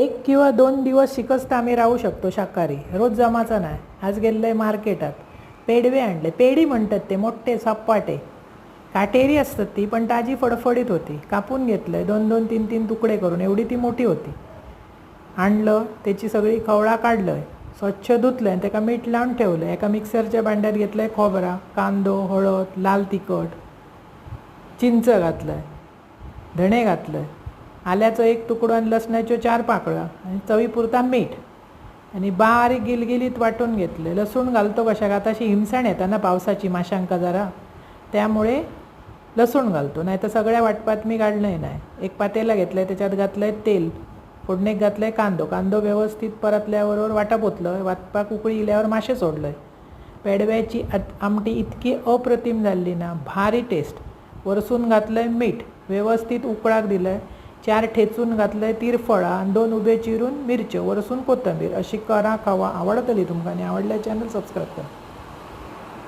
एक किंवा दोन दिवस शिकस्त आम्ही राहू शकतो शाकाहारी. रोज जमाचा नाही. आज गेलं मार्केटात. पेडवे आणले. पेडी म्हणतात ते मोठे सपाटे. काटेरी असतात ती पण ताजी फडफडीत होती. कापून घेतलंय. दोन दोन तीन तीन तुकडे करून. एवढी ती मोठी होती. आणलं त्याची सगळी खवळा काढलंय. स्वच्छ धुतलंय आणि त्याका मीठ लावून ठेवलं एका मिक्सरच्या भांड्यात घेतलंय खोबरा कांदो हळद लाल तिखट. चिंच घातलंय. धणे घातलंय. आल्याचं एक तुकडो आणि लसणाच्यो चार पाकळ्या आणि चवीपुरता मीठ. आणि बारीक गिलगिलीत वाटून घेतले. लसूण घालतो कशा आता अशी हिमसाण येतात ना पावसाची माशांका जरा. त्यामुळे लसूण घालतो. नाही तर सगळ्या वाटपात मी काढलंय नाही. एक पातेला घेतलंय त्याच्यात घातलंय तेल. फोडणेक घातलंय कांदो. कांदो व्यवस्थित परतल्याबरोबर वाटप पोतलं वाटपाक उकळी इल्यावर मासे सोडलंय. पेडव्याची आमटी इतकी अप्रतिम झाली ना. भारी टेस्ट वरसून घातलंय मीठ. व्यवस्थित उकळाक दिलंय. चार ठेचून घातले तिरफळा आणि दोन उभे चिरून मिरच्यो वरसून कोथंबीर अशी करा खावा आवडतली. तुमकां आणि आवडल्या चॅनल सबस्क्राईब करा.